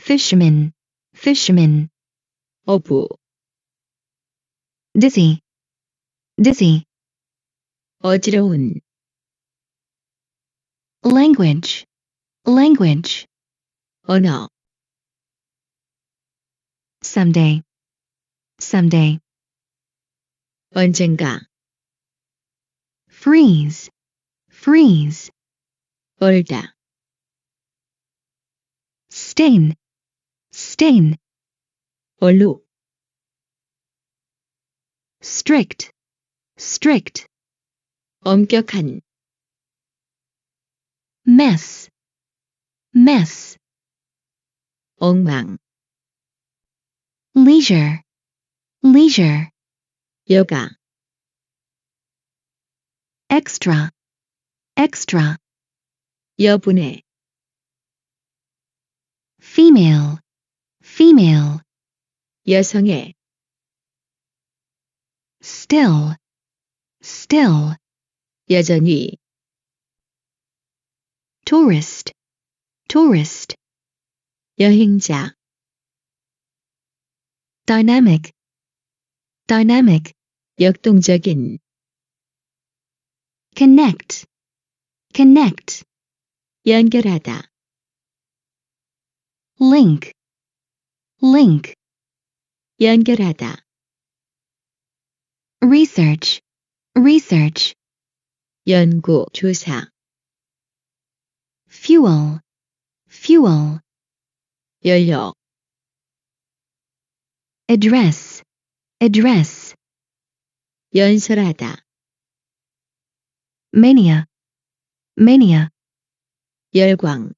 fisherman, fisherman, 어부, dizzy, dizzy, 어지러운, language, language, 언어, someday, someday, 언젠가, freeze, freeze, 얼다, stain, stain, 얼룩, strict, strict, 엄격한, mess, mess, 엉망, leisure, leisure, 여가, extra, extra, 여분의, female, female, 여성의, still, still, 여전히, tourist, tourist, 여행자, dynamic, dynamic, 역동적인, connect, connect, 연결하다, link, link, 연결하다, research, research, 연구, 조사, fuel, fuel, 연료, address, address, 연설하다, mania, mania, 열광,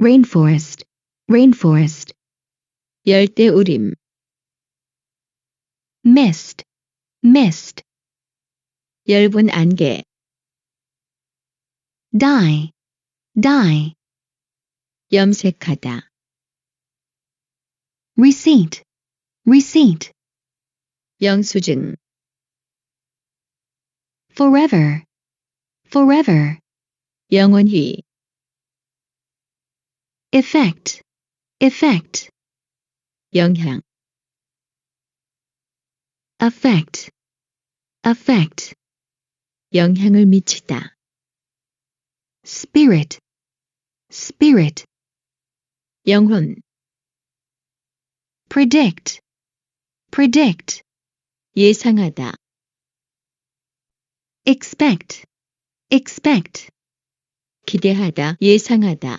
rainforest, rainforest, 열대우림, mist, mist, 엷은 안개, dye, dye, 염색하다, receipt, receipt, 영수증, forever, forever, 영원히, effect, effect, 영향, affect, affect, 영향을 미치다, spirit, spirit, 영혼, predict, predict, 예상하다, expect, expect, 기대하다, 예상하다,